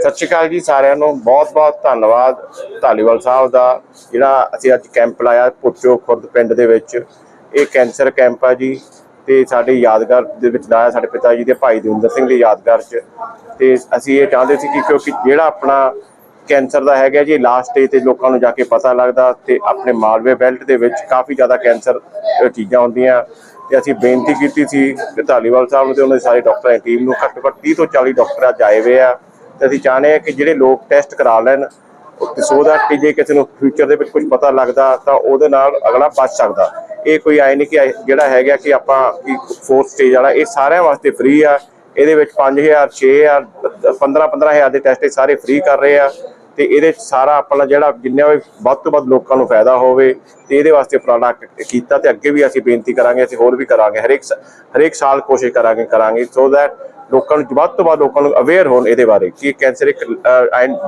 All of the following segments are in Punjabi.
ਸਤਿ ਸ਼੍ਰੀ ਅਕਾਲ ਜੀ ਸਾਰਿਆਂ ਨੂੰ। ਬਹੁਤ-ਬਹੁਤ ਧੰਨਵਾਦ ਧਾਲੀਵਾਲ ਸਾਹਿਬ ਦਾ, ਜਿਹੜਾ ਅਸੀਂ ਅੱਜ ਕੈਂਪ ਲਾਇਆ ਪੁੱਚੋ ਖੁਰਦ ਪਿੰਡ ਦੇ ਵਿੱਚ। ਇਹ ਕੈਂਸਰ ਕੈਂਪ ਆ ਜੀ ਤੇ ਸਾਡੇ ਯਾਦਗਾਰ ਦੇ ਵਿੱਚ ਲਾਇਆ ਸਾਡੇ ਪਿਤਾ ਜੀ ਦੇ ਭਾਈ ਦਵਿੰਦਰ ਸਿੰਘ ਦੀ ਯਾਦਗਾਰ 'ਚ। ਤੇ ਅਸੀਂ ਇਹ ਚਾਹੁੰਦੇ ਸੀ ਕਿ ਕਿਉਂਕਿ ਜਿਹੜਾ ਆਪਣਾ ਕੈਂਸਰ ਦਾ ਹੈਗਾ ਜੀ ਲਾਸਟ ਸਟੇਜ ਤੇ ਲੋਕਾਂ ਨੂੰ ਜਾ ਕੇ ਪਤਾ ਲੱਗਦਾ ਤੇ ਆਪਣੇ ਮਾਲਵੇ ਬੈਲਟ ਦੇ ਵਿੱਚ ਕਾਫੀ ਜ਼ਿਆਦਾ ਕੈਂਸਰ ਚੀਜ਼ਾਂ ਹੁੰਦੀਆਂ। ਤੇ ਅਸੀਂ ਬੇਨਤੀ ਕੀਤੀ ਸੀ ਕਿ ਧਾਲੀਵਾਲ ਸਾਹਿਬ ਨੂੰ ਤੇ ਉਹਨਾਂ ਦੇ ਸਾਰੇ ਡਾਕਟਰਾਂ ਦੀ ਟੀਮ ਨੂੰ ਘੱਟੋ ਘੱਟ 30 ਤੋਂ 40 ਡਾਕਟਰ ਅੱਜ ਆਏ ਹੋਏ ਆ। ਤੇ ਅਸੀਂ ਚਾਹੁੰਦੇ ਆ ਕਿ ਜਿਹੜੇ ਲੋਕ ਟੈਸਟ ਕਰਾ ਲੈਣ ਤੇ ਸੋ that ਕਿ ਜੇ ਕਿਸੇ ਨੂੰ ਫਿਊਚਰ ਦੇ ਵਿੱਚ ਕੁਝ ਪਤਾ ਲੱਗਦਾ ਤਾਂ ਉਹਦੇ ਨਾਲ ਅਗਲਾ ਬਚ ਸਕਦਾ। ਇਹ ਕੋਈ ਆਏ ਨਹੀਂ ਕਿ ਜਿਹੜਾ ਹੈਗਾ ਕਿ ਆਪਾਂ ਕਿ ਫੋਰਥ ਸਟੇਜ ਵਾਲਾ, ਇਹ ਸਾਰਿਆਂ ਵਾਸਤੇ ਫ੍ਰੀ ਆ। ਇਹਦੇ ਵਿੱਚ 5000 6000 15 15000 ਦੇ ਟੈਸਟ ਇਹ ਸਾਰੇ ਫ੍ਰੀ ਕਰ ਰਹੇ ਆ। ਤੇ ਇਹਦੇ ਸਾਰਾ ਆਪਣਾ ਜਿਹੜਾ ਜਿੰਨਾ ਵੀ ਵੱਧ ਤੋਂ ਵੱਧ ਲੋਕਾਂ ਨੂੰ ਫਾਇਦਾ ਹੋਵੇ ਤੇ ਇਹਦੇ ਵਾਸਤੇ ਪ੍ਰੋਡਕਟ ਕੀਤਾ ਤੇ ਅੱਗੇ ਵੀ ਅਸੀਂ ਬੇਨਤੀ ਕਰਾਂਗੇ, ਅਸੀਂ ਹੋਰ ਵੀ ਕਰਾਂਗੇ। ਹਰੇਕ ਹਰੇਕ ਸਾਲ ਕੋਸ਼ਿਸ਼ ਕਰਾਂਗੇ ਕਰਾਂਗੇ। ਸੋ ਦੈਟ ਲੋਕਾਂ ਨੂੰ ਵੱਧ ਤੋਂ ਵੱਧ ਲੋਕਾਂ ਨੂੰ ਅਵੇਅਰ ਹੋਣ ਇਹਦੇ ਬਾਰੇ ਕਿ ਕੈਂਸਰ ਇੱਕ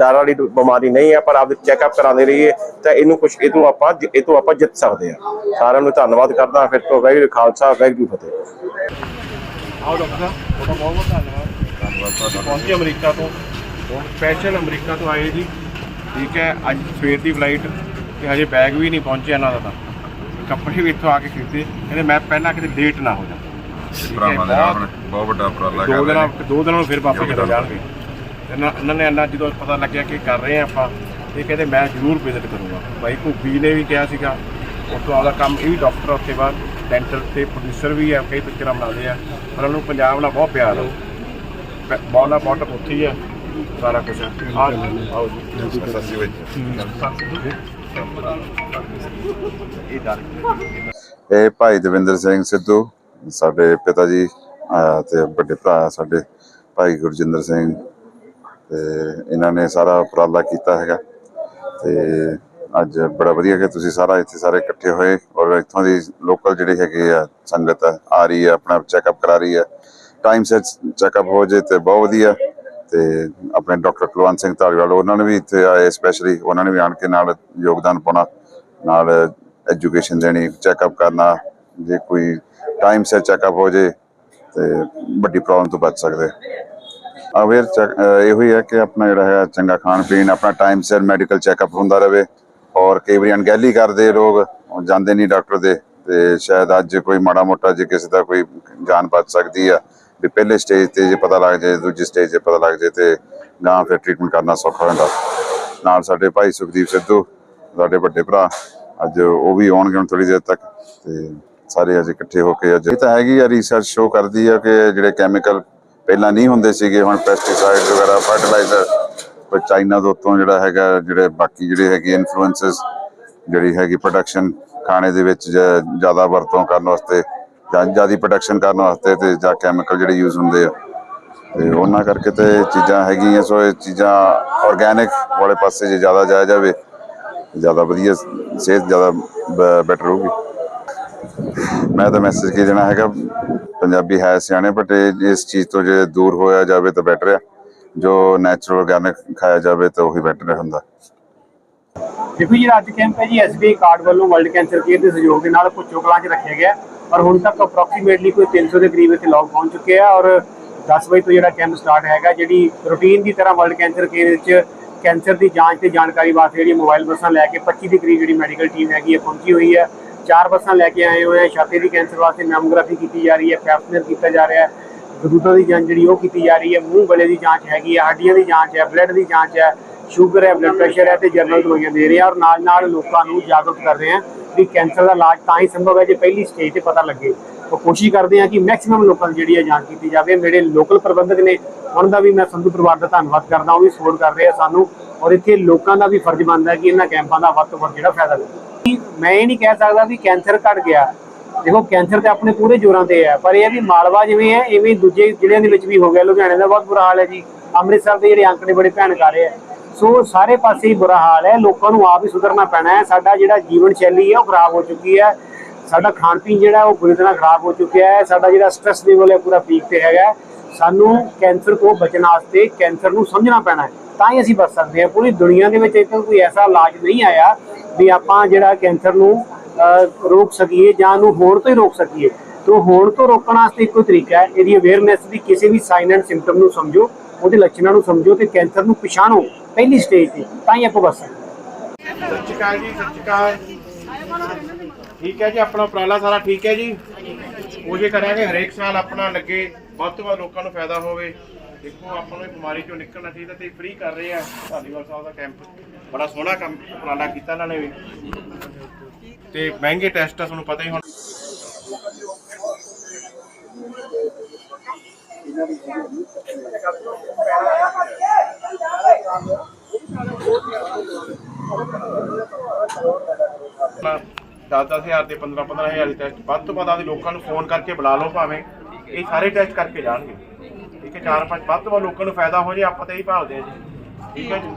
ਡਰ ਵਾਲੀ ਬਿਮਾਰੀ ਨਹੀਂ ਹੈ ਪਰ ਆਪਦੇ ਚੈੱਕਅਪ ਕਰਾਉਂਦੇ ਰਹੀਏ ਤਾਂ ਇਹਨੂੰ ਕੁਝ ਇਹ ਤੋਂ ਆਪਾਂ ਜਿ- ਇਹ ਤੋਂ ਆਪਾਂ ਜਿੱਤ ਸਕਦੇ ਹਾਂ। ਸਾਰਿਆਂ ਨੂੰ ਧੰਨਵਾਦ ਕਰਦਾ ਫਿਰ ਤੋਂ ਵਾਹਿਗੁਰੂ ਖਾਲਸਾ ਵਾਹਿਗੁਰੂ ਫਤਿਹ। ਆਓ ਡਾਕਟਰ ਸਾਹਿਬ ਤੁਹਾਡਾ ਬਹੁਤ ਬਹੁਤ ਧੰਨਵਾਦ। ਪਹੁੰਚੇ ਅਮਰੀਕਾ ਤੋਂ। ਸਪੈਸ਼ਲ ਅਮਰੀਕਾ ਤੋਂ ਆਏ ਜੀ। ਠੀਕ ਹੈ ਅੱਜ ਸਵੇਰ ਦੀ ਫਲਾਈਟ ਤੇ ਹਜੇ ਬੈਗ ਵੀ ਨਹੀਂ ਪਹੁੰਚਿਆ ਇਹਨਾਂ ਦਾ ਤਾਂ। ਕੱਪੜੇ ਵੀ ਇੱਥੋਂ ਆ ਕੇ ਖਰੀਦੇ ਕਹਿੰਦੇ ਮੈਂ ਪਹਿਲਾਂ ਕਿਤੇ ਲੇਟ ਨਾ ਹੋ ਜਾ ਭਰਾਵਾਂ ਦੇ ਨਾਲ ਬਹੁਤ ਵੱਡਾ ਉਪਰਾਲਾ ਦੋ ਕਰ ਰਹੇ ਦਿਨਾਂ ਨੇ। ਦੋ ਦਿਨਾਂ ਨੂੰ ਫਿਰ ਵਾਪਸ ਚਲੇ ਜਾਣਗੇ। ਇਹਨਾਂ ਇਹਨਾਂ ਨੇ ਇੰਨਾ ਜਦੋਂ ਪਤਾ ਲੱਗਿਆ ਕਿ ਕਰ ਰਹੇ ਆ ਆਪਾਂ ਇਹ ਕਹਿੰਦੇ ਮੈਂ ਜ਼ਰੂਰ ਵਿਜ਼ਿਟ ਕਰੂੰਗਾ। ਭਾਈ ਭੂਪੀ ਨੇ ਵੀ ਕਿਹਾ ਸੀਗਾ ਉੱਥੋਂ ਆਪਦਾ ਕੰਮ ਇਹ ਵੀ ਡਾਕਟਰ ਆ ਉੱਥੇ ਬਾਅਦ ਡੈਂਟਲ ਤੇ ਪ੍ਰੋਡਿਊਸਰ ਵੀ ਆ ਕਈ ਪਿਕਚਰਾਂ ਬਣਾਉਂਦੇ ਆ। ਪਰ ਉਹਨੂੰ ਪੰਜਾਬ ਨਾਲ ਬਹੁਤ ਪਿਆਰ ਆ। ਪ- ਬੌਲਾ ਬਾਟਮ ਉੱਥੇ ਹੀ ਆ ਸਾਰਾ ਕੁਝ ਆ ਆਓ ਜੀ। ਸੱਸੀ ਵਿੱਚ ਇਹ ਡਰ ਇਹ ਭਾਈ ਦਵਿੰਦਰ ਸਿੰਘ ਸਿੱਧੂ। ਸਾਡੇ ਪਿਤਾ ਜੀ ਅਹ, ਤੇ ਵੱਡੇ ਭਰਾ ਸਾਡੇ ਭਾਈ ਗੁਰਜਿੰਦਰ ਸਿੰਘ ਤੇ ਇਹਨਾਂ ਨੇ ਸਾਰਾ ਉਪਰਾਲਾ ਕੀਤਾ ਹੈਗਾ ਤੇ ਅੱਜ ਬੜਾ ਵਧੀਆ ਕਿ ਤੁਸੀਂ ਸਾਰਾ ਇੱਥੇ ਸਾਰੇ ਇਕੱਠੇ ਹੋਏ ਔਰ ਇੱਥੋਂ ਦੀ ਲੋਕਲ ਜਿਹੜੇ ਹੈਗੇ ਆ ਸੰਗਤ ਆ ਆ ਰਹੀ ਹੈ ਆਪਣਾ ਚੈੱਕਅਪ ਕਰਾ ਰਹੀ ਹੈ ਟਾਈਮ ਸਿਰ ਚੈੱਕਅਪ ਹੋ ਜੇ ਤੇ ਬਹੁਤ ਵਧੀਆ ਤੇ ਆਪਣੇ ਡਾਕਟਰ ਕੁਲਵੰਤ ਸਿੰਘ ਧਾਲੀਵਾਲ ਉਹਨਾਂ ਨੇ ਵੀ ਇੱਥੇ ਆਏ ਸਪੈਸ਼ਲੀ ਉਹਨਾਂ ਨੇ ਵੀ ਆਣ ਕੇ ਨਾਲ ਯੋਗਦਾਨ ਪਾਉਣਾ ਨਾਲ ਐਜੂਕੇਸ਼ਨ ਦੇਣੀ ਚੈੱਕਅਪ ਕਰਨਾ ਜੇ ਕੋਈ ਟਾਈਮ ਸਿਰ ਚੈੱਕਅਪ ਹੋ ਜੇ ਤੇ ਵੱਡੀ ਪ੍ਰੋਬਲਮ ਤੋਂ ਬਚ ਸਕਦੇ। ਅਵੇਅਰ ਇਹੋ ਹੀ ਹੈ ਕਿ ਆਪਣਾ ਜਿਹੜਾ ਹੈ ਚੰਗਾ ਖਾਣ ਪੀਣ, ਆਪਣਾ ਟਾਈਮ ਸਿਰ ਮੈਡੀਕਲ ਚੈੱਕਅਪ ਹੁੰਦਾ ਰਹੇ ਔਰ ਕਈ ਵਾਰੀ ਅਣਗਹਿਲੀ ਕਰਦੇ ਲੋਕ ਜਾਂਦੇ ਨਹੀਂ ਡਾਕਟਰ ਦੇ ਤੇ ਸ਼ਾਇਦ ਅੱਜ ਕੋਈ ਮਾੜਾ ਮੋਟਾ ਜੇ ਕਿਸੇ ਦਾ ਕੋਈ ਜਾਨ ਬਚ ਸਕਦੀ ਆ ਵੀ ਪਹਿਲੇ ਸਟੇਜ ਤੇ ਜੇ ਪਤਾ ਲੱਗ ਜਾਏ, ਦੂਜੀ ਸਟੇਜ ਤੇ ਪਤਾ ਲੱਗ ਜਾਏ ਤੇ ਗਾਂ ਫਿਰ ਟ੍ਰੀਟਮੈਂਟ ਕਰਨਾ ਸੌਖਾ ਹੁੰਦਾ। ਨਾਲ ਸਾਡੇ ਭਾਈ ਸੁਖਦੀਪ ਸਿੱਧੂ, ਸਾਡੇ ਵੱਡੇ ਭਰਾ, ਅੱਜ ਉਹ ਵੀ ਆਉਣਗੇ ਹੁਣ ਥੋੜੀ ਦੇਰ ਤੱਕ ਤੇ ਸਾਰੇ ਅੱਜ ਇਕੱਠੇ ਹੋ ਕੇ ਅੱਜ ਇਹ ਤਾਂ ਹੈਗੀ ਆ ਰਿਸਰਚ ਸ਼ੋ ਕਰਦੀ ਆ ਕਿ ਜਿਹੜੇ ਕੈਮੀਕਲ ਪਹਿਲਾਂ ਨਹੀਂ ਹੁੰਦੇ ਸੀਗੇ, ਹੁਣ ਪੈਸਟੀਸਾਈਡ ਵਗੈਰਾ ਫਰਟੀਲਾਈਜ਼ਰ ਪਰ ਚਾਈਨਾ ਦੇ ਉੱਤੋਂ ਜਿਹੜਾ ਹੈਗਾ, ਜਿਹੜੇ ਬਾਕੀ ਜਿਹੜੇ ਹੈਗੇ ਇਨਫਲੂਐਂਸਸ ਜਿਹੜੀ ਹੈਗੀ ਪ੍ਰੋਡਕਸ਼ਨ ਖਾਣੇ ਦੇ ਵਿੱਚ ਜ਼ਿਆਦਾ ਵਰਤੋਂ ਕਰਨ ਵਾਸਤੇ, ਜਾਂ ਜ਼ਿਆਦਾ ਪ੍ਰੋਡਕਸ਼ਨ ਕਰਨ ਵਾਸਤੇ ਤੇ ਜਾਂ ਕੈਮੀਕਲ ਜਿਹੜੇ ਯੂਜ਼ ਹੁੰਦੇ ਆ। ਤੇ ਉਹਨਾਂ ਕਰਕੇ ਤੇ ਇਹ ਚੀਜ਼ਾਂ ਹੈਗੀਆਂ, ਸੋ ਇਹ ਚੀਜ਼ਾਂ ਆਰਗੈਨਿਕ ਵਾਲੇ ਪਾਸੇ ਜੇ ਜ਼ਿਆਦਾ ਜਾਇਆ ਜਾਵੇ, ਜ਼ਿਆਦਾ ਵਧੀਆ, ਸਿਹਤ ਜ਼ਿਆਦਾ ਬੈਟਰ ਹੋਊਗੀ। ਮੈਂ ਤਾਂ ਮੈਸੇਜ ਕੀ ਦੇਣਾ ਹੈਗਾ? ਪੰਜਾਬੀ ਹੈ ਸਿਆਣੇ ਬਟ ਇਸ ਚੀਜ਼ ਤੋਂ ਜੇ ਦੂਰ ਹੋਇਆ ਜਾਵੇ ਤਾਂ ਬੈਟਰ ਆ। ਜੋ ਨੈਚੁਰਲ ਆਰਗੈਨਿਕ ਖਾਇਆ ਜਾਵੇ ਤਾਂ ਉਹੀ ਬੈਟਰ ਹੁੰਦਾ। ਦੇਖੋ ਜੀ, ਅੱਜ ਕੈਂਪ ਹੈ ਜੀ ਐਸਬੀਆਈ ਕਾਰਡ ਵੱਲੋਂ ਵਰਲਡ ਕੈਂਸਰ ਕੇਅਰ ਦੇ ਸਹਿਯੋਗ ਦੇ ਨਾਲ ਭੁੱਚੋ ਕਲਾਂ 'ਚ ਰੱਖਿਆ ਗਿਆ। ਔਰ ਹੁਣ ਤੱਕ ਅਪਰੋਕਸੀਮੇਟਲੀ ਕੋਈ 300 ਦੇ ਕਰੀਬ ਇੱਥੇ ਲੋਕ ਪਹੁੰਚ ਚੁੱਕੇ ਆ ਔਰ 10 ਵਜੇ ਤੋਂ ਜਿਹੜਾ ਕੈਂਪ ਸਟਾਰਟ ਹੈਗਾ, ਜਿਹੜੀ ਰੂਟੀਨ ਦੀ ਤਰ੍ਹਾਂ ਵਰਲਡ ਕੈਂਸਰ ਕੇਅਰ ਵਿੱਚ ਕੈਂਸਰ ਦੀ ਜਾਂਚ ਤੇ ਜਾਣਕਾਰੀ ਵਾਸਤੇ ਜਿਹੜੀ ਮੋਬਾਈਲ ਬੱਸਾਂ ਲੈ ਕੇ 25 ਦੇ ਕਰੀਬ ਜਿਹੜੀ ਮੈਡੀਕਲ ਟੀਮ ਹੈਗੀ ਹੈ ਪਹੁੰਚੀ ਹੋਈ ਹੈ। ਚਾਰ ਬੱਸਾਂ ਲੈ ਕੇ ਆਏ ਹੋਏ ਆ। ਛਾਤੀ ਦੀ ਕੈਂਸਰ ਵਾਸਤੇ ਮੈਮੋਗ੍ਰਾਫੀ ਕੀਤੀ ਜਾ ਰਹੀ ਹੈ ਪੈਪਸਮੀਅਰ ਕੀਤਾ ਜਾ ਰਿਹਾ ਹੈ। ਗਦੂਦਾਂ ਦੀ ਜਾਂਚ ਜਿਹੜੀ ਉਹ ਕੀਤੀ ਜਾ ਰਹੀ ਹੈ। ਮੂੰਹ ਗਲੇ ਦੀ ਜਾਂਚ ਹੈਗੀ ਹੈ, ਹੱਡੀਆਂ ਦੀ ਜਾਂਚ ਹੈ, ਬਲੱਡ ਦੀ ਜਾਂਚ ਹੈ, ਸ਼ੂਗਰ ਹੈ ਬਲੱਡ ਪ੍ਰੈਸ਼ਰ ਹੈ ਤੇ ਜਨਰਲ ਦਵਾਈਆਂ ਦੇ ਰਹੇ ਆ ਔਰ ਨਾਲ ਨਾਲ ਲੋਕਾਂ ਨੂੰ ਜਾਗਰੂਕ ਕਰ ਰਹੇ ਆ ਵੀ ਕੈਂਸਰ ਦਾ ਇਲਾਜ ਤਾਂ ਹੀ ਸੰਭਵ ਹੈ ਜੇ ਪਹਿਲੀ ਸਟੇਜ ਤੇ ਪਤਾ ਲੱਗੇ। ਉਹ ਕੋਸ਼ਿਸ਼ ਕਰਦੇ ਆ ਕਿ ਮੈਕਸਿਮਮ ਲੋਕਾਂ ਦੀ ਜਿਹੜੀ ਹੈ ਜਾਂਚ ਕੀਤੀ ਜਾਵੇ। ਮੇਰੇ ਲੋਕਲ ਪ੍ਰਬੰਧਕ ਨੇ, ਉਹਨਾਂ ਦਾ ਵੀ ਮੈਂ ਸੰਧੂ ਪਰਿਵਾਰ ਦਾ ਧੰਨਵਾਦ ਕਰਦਾ, ਉਹ ਵੀ ਸਪੋਰਟ ਕਰ ਰਹੇ ਆ ਸਾਨੂੰ। ਔਰ ਇੱਥੇ ਲੋਕਾਂ ਦਾ ਵੀ ਫਰਜ਼ ਬਣਦਾ ਕਿ ਇਹਨਾਂ ਕੈਂਪਾਂ ਦਾ ਵੱਧ ਤੋਂ ਵੱਧ ਜਿਹੜਾ ਫਾਇਦਾ ਲਵੇ ਮੈਂ ਇਹ ਨਹੀਂ ਕਹਿ ਸਕਦਾ ਵੀ ਕੈਂਸਰ ਘਟ ਗਿਆ। ਦੇਖੋ ਕੈਂਸਰ ਤੇ ਆਪਣੇ ਪੂਰੇ ਜੋਰਾਂ ਤੇ ਹੈ, ਪਰ ਇਹ ਵੀ ਮਾਲਵਾ ਜਿਵੇਂ ਹੈ, ਇਵੇਂ ਦੂਜੇ ਜ਼ਿਲ੍ਹਿਆਂ ਦੇ ਵਿੱਚ ਵੀ ਹੋ ਗਿਆ। ਲੁਧਿਆਣੇ ਦਾ ਬਹੁਤ ਬੁਰਾ ਹਾਲ ਹੈ ਜੀ। ਅੰਮ੍ਰਿਤਸਰ ਦੇ ਜਿਹੜੇ ਅੰਕੜੇ ਬੜੇ ਭਿਆਨਕ ਆ ਰਹੇ ਆ ਸੋ ਸਾਰੇ ਪਾਸੇ ਹੀ ਬੁਰਾ ਹਾਲ ਹੈ। ਲੋਕਾਂ ਨੂੰ ਆਪ ਹੀ ਸੁਧਰਨਾ ਪੈਣਾ ਹੈ। ਸਾਡਾ ਜਿਹੜਾ ਜੀਵਨ ਸ਼ੈਲੀ ਹੈ, ਉਹ ਖਰਾਬ ਹੋ ਚੁੱਕੀ ਹੈ। ਸਾਡਾ ਖਾਣ ਪੀਣ ਜਿਹੜਾ ਉਹ ਬੁਰੀ ਤਰ੍ਹਾਂ ਖਰਾਬ ਹੋ ਚੁੱਕਿਆ ਹੈ। ਸਾਡਾ ਜਿਹੜਾ ਸਟ੍ਰੈਸ ਲੈਵਲ ਹੈ, ਪੂਰਾ ਪੀਕ ਤੇ ਹੈਗਾ ਸਾਨੂੰ ਕੈਂਸਰ ਤੋਂ ਬਚਣ ਵਾਸਤੇ ਕੈਂਸਰ ਨੂੰ ਸਮਝਣਾ ਪੈਣਾ ਹੈ। ਤਾਂ ਹੀ ਅਸੀਂ ਬਚ ਸਕਦੇ ਹਾਂ। ਪੂਰੀ ਦੁਨੀਆ ਦੇ ਵਿੱਚ ਇੱਕ ਕੋਈ ਐਸਾ ਇਲਾਜ ਨਹੀਂ ਆਇਆ ਵੀ ਆਪਾਂ ਜਿਹੜਾ ਕੈਂਸਰ ਨੂੰ ਰੋਕ ਸਕੀਏ ਜਾਂ ਨੂੰ ਹੋਣ ਤੋਂ ਹੀ ਰੋਕ ਸਕੀਏ। ਤੋਂ ਹੋਣ ਤੋਂ ਰੋਕਣ ਵਾਸਤੇ ਇੱਕੋ ਤਰੀਕਾ ਹੈ। ਇਹਦੀ ਅਵੇਅਰਨੈਸ ਦੀ ਕਿਸੇ ਵੀ ਸਾਈਨ ਐਂਡ ਸਿੰਪਟਮ ਨੂੰ ਸਮਝੋ, ਉਹਦੇ ਲੱਛਣਾਂ ਨੂੰ ਸਮਝੋ ਤੇ ਕੈਂਸਰ ਨੂੰ ਪਛਾਣੋ ਪਹਿਲੀ ਸਟੇਜ ਤੇ। ਤਾਂ ਹੀ ਆਪਾਂ ਬਚ ਸਕਦੇ ਹਾਂ। ਸਤਿ ਸ਼੍ਰੀ ਅਕਾਲ ਜੀ, ਸਤਿ ਸ਼੍ਰੀ ਅਕਾਲ। ਠੀਕ ਹੈ ਜੀ, ਆਪਣਾ ਉਪਰਾਲਾ ਸਾਰਾ ਠੀਕ ਹੈ ਜੀ? ਕੋਸ਼ਿਸ਼ ਕਰਾਂਗੇ ਹਰੇਕ ਸਾਲ ਆਪਣਾ ਲੱਗੇ, ਵੱਧ ਤੋਂ ਵੱਧ ਲੋਕਾਂ ਨੂੰ ਫਾਇਦਾ ਹੋਵੇ। ਦੇਖੋ, ਆਪਾਂ ਨੂੰ ਇਹ ਬਿਮਾਰੀ ਚੋਂ ਨਿਕਲਣਾ ਚਾਹੀਦਾ ਤੇ ਫ੍ਰੀ ਕਰ ਰਹੇ ਆ। ਧਾਲੀਵਾਲ ਸਾਹਿਬ ਦਾ ਕੈਂਪ ਬੜਾ ਸੋਹਣਾ ਕੰਮ ਉਪਰਾਲਾ ਕੀਤਾ ਇਹਨਾਂ ਨੇ ਵੀ। ਤੇ ਮਹਿੰਗੇ ਟੈਸਟ ਆ, ਤੁਹਾਨੂੰ ਪਤਾ ਹੀ ਹੁਣ। ਦਸ ਦਸ ਹਜ਼ਾਰ ਦੇ 15 15 ਹਜ਼ਾਰ ਦੇ ਟੈਸਟ ਵੱਧ ਤੋਂ ਵੱਧ ਆਦੇ ਲੋਕਾਂ ਨੂੰ ਫੋਨ ਕਰਕੇ ਬੁਲਾ ਲਓ ਭਾਵੇਂ। ਇਹ ਸਾਰੇ ਟੈਸਟ ਕਰਕੇ ਜਾਣਗੇ। ਠੀਕ ਹੈ ਚਾਰ ਪੰਜ ਵੱਧ ਤੋਂ ਵੱਧ ਲੋਕਾਂ ਨੂੰ ਫਾਇਦਾ ਹੋ ਜੇ, ਆਪਾਂ ਤੇ ਹੀ ਭਾਲਦੇ ਆ ਜੀ। ਠੀਕ ਹੈ ਜੀ।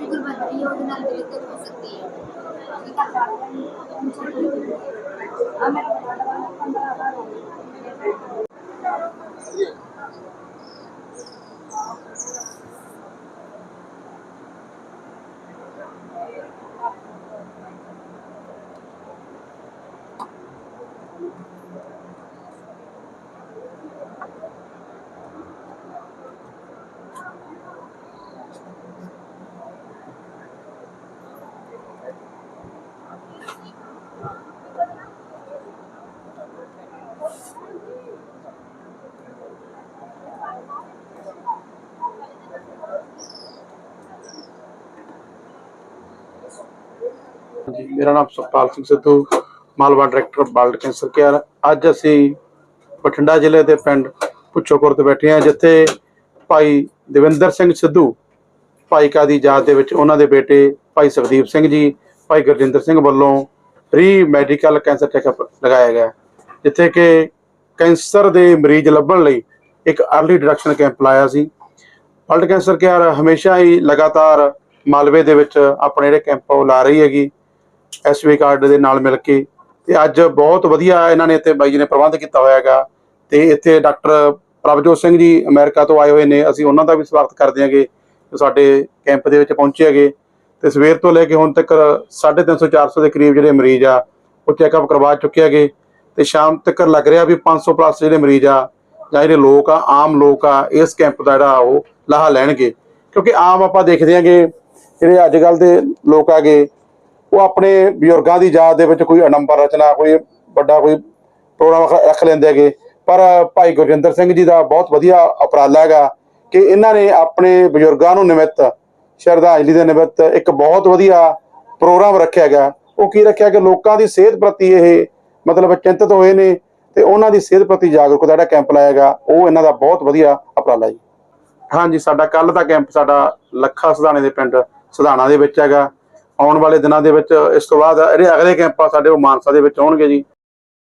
ਗੁਰਬਖਸ਼ੀ ਉਹਦੇ ਨਾਲ ਬਿਲਕੁਲ ਹੋ ਸਕਦੀ ਹੈ ਮੇਰਾ ਨਾਮ Sukhpal Singh Sidhu. Malwa director World Cancer Care ਅੱਜ ਅਸੀਂ ਬਠਿੰਡਾ ਜ਼ਿਲ੍ਹੇ ਦੇ ਪਿੰਡ ਪੁੱਛੋਪੁਰ ਤੇ ਬੈਠੇ ਹਾਂ, ਜਿੱਥੇ ਭਾਈ ਦਵਿੰਦਰ ਸਿੰਘ ਸਿੱਧੂ ਭਾਈ ਕਾ ਦੀ ਯਾਦ ਦੇ ਵਿੱਚ ਉਹਨਾਂ ਦੇ ਬੇਟੇ ਭਾਈ ਸੁਖਦੀਪ ਸਿੰਘ ਜੀ, ਭਾਈ ਗੁਰਜਿੰਦਰ ਸਿੰਘ ਵੱਲੋਂ ਫ੍ਰੀ ਮੈਡੀਕਲ ਕੈਂਸਰ ਚੈੱਕਅਪ ਲਗਾਇਆ ਗਿਆ ਜਿੱਥੇ ਕਿ ਕੈਂਸਰ ਦੇ ਮਰੀਜ਼ ਲੱਭਣ ਲਈ ਇੱਕ ਅਰਲੀ ਡਿਟੈਕਸ਼ਨ ਕੈਂਪ ਲਾਇਆ ਸੀ। ਵਰਲਡ ਕੈਂਸਰ ਕੇਅਰ ਹਮੇਸ਼ਾ ਹੀ ਲਗਾਤਾਰ ਮਾਲਵੇ ਦੇ ਵਿੱਚ ਆਪਣੇ ਜਿਹੜੇ ਕੈਂਪ ਉਹ ਲਾ ਰਹੀ ਹੈਗੀ। ਐਸਬੀ ਕਾਰਡ ਦੇ ਨਾਲ ਮਿਲ ਕੇ ਤੇ ਅੱਜ ਬਹੁਤ ਵਧੀਆ ਇਹਨਾਂ ਨੇ ਇੱਥੇ ਬਾਈ ਜੀ ਨੇ ਪ੍ਰਬੰਧ ਕੀਤਾ ਹੋਇਆ ਹੈਗਾ। ਤੇ ਇੱਥੇ ਡਾਕਟਰ ਪ੍ਰਭਜੋਤ ਸਿੰਘ ਜੀ ਅਮਰੀਕਾ ਤੋਂ ਆਏ ਹੋਏ ਨੇ। ਅਸੀਂ ਉਹਨਾਂ ਦਾ ਵੀ ਸਵਾਗਤ ਕਰਦੇ ਹਾਂਗੇ ਸਾਡੇ ਕੈਂਪ ਦੇ ਵਿੱਚ ਪਹੁੰਚੇ ਹੈਗੇ। ਤੇ ਸਵੇਰ ਤੋਂ ਲੈ ਕੇ ਹੁਣ ਤੱਕ 350 400 ਦੇ ਕਰੀਬ ਜਿਹੜੇ ਮਰੀਜ਼ ਆ, ਉਹ ਚੈੱਕਅਪ ਕਰਵਾ ਚੁੱਕੇ ਹੈਗੇ। ਤੇ ਸ਼ਾਮ ਤੱਕ ਲੱਗ ਰਿਹਾ ਵੀ 500 ਪਲੱਸ ਜਿਹੜੇ ਮਰੀਜ਼ ਆ, ਜਾਂ ਜਿਹੜੇ ਲੋਕ ਆ, ਆਮ ਲੋਕ ਆ, ਇਸ ਕੈਂਪ ਦਾ ਜਿਹੜਾ ਉਹ ਲਾਹਾ ਲੈਣਗੇ। ਕਿਉਂਕਿ ਆਮ ਆਪਾਂ ਦੇਖਦੇ ਹਾਂਗੇ, ਜਿਹੜੇ ਅੱਜ ਕੱਲ ਦੇ ਲੋਕ ਆਗੇ ਉਹ ਆਪਣੇ ਬਜ਼ੁਰਗਾਂ ਦੀ ਯਾਦ ਦੇ ਵਿੱਚ ਕੋਈ ਅਨੰਬਰ ਰਚਨਾ, ਕੋਈ ਵੱਡਾ ਕੋਈ ਪ੍ਰੋਗਰਾਮ ਰੱਖ- ਲੈਂਦੇ ਹੈਗੇ। ਪਰ ਭਾਈ ਗੁਰਜਿੰਦਰ ਸਿੰਘ ਜੀ ਦਾ ਬਹੁਤ ਵਧੀਆ ਉਪਰਾਲਾ ਹੈਗਾ ਕਿ ਇਹਨਾਂ ਨੇ ਆਪਣੇ ਬਜ਼ੁਰਗਾਂ ਨੂੰ ਨਿਮਿਤ, ਸ਼ਰਧਾਂਜਲੀ ਦੇ ਨਿਮਿਤ ਇੱਕ ਬਹੁਤ ਵਧੀਆ ਪ੍ਰੋਗਰਾਮ ਰੱਖਿਆ ਗਿਆ ਉਹ ਕੀ ਰੱਖਿਆ ਕਿ ਲੋਕਾਂ ਦੀ ਸਿਹਤ ਪ੍ਰਤੀ ਇਹ ਮਤਲਬ ਚਿੰਤਤ ਹੋਏ ਨੇ ਤੇ ਉਹਨਾਂ ਦੀ ਸਿਹਤ ਪ੍ਰਤੀ ਜਾਗਰੂਕਤਾ ਦਾ ਜਿਹੜਾ ਕੈਂਪ ਲਾਇਆ ਗਿਆ ਉਹ ਇਹਨਾਂ ਦਾ ਬਹੁਤ ਵਧੀਆ ਉਪਰਾਲਾ ਜੀ। ਹਾਂਜੀ, ਸਾਡਾ ਕੱਲ ਦਾ ਕੈਂਪ ਸਾਡਾ ਲੱਖਾ ਸਧਾਣੇ ਦੇ ਪਿੰਡ ਸਧਾਣਾ ਦੇ ਵਿੱਚ ਹੈਗਾ। ਆਉਣ ਵਾਲੇ ਦਿਨਾਂ ਦੇ ਵਿੱਚ, ਇਸ ਤੋਂ ਬਾਅਦ ਇਹਦੇ ਅਗਲੇ ਕੈਂਪ ਆ ਸਾਡੇ, ਉਹ ਮਾਨਸਾ ਦੇ ਵਿੱਚ ਹੋਣਗੇ ਜੀ।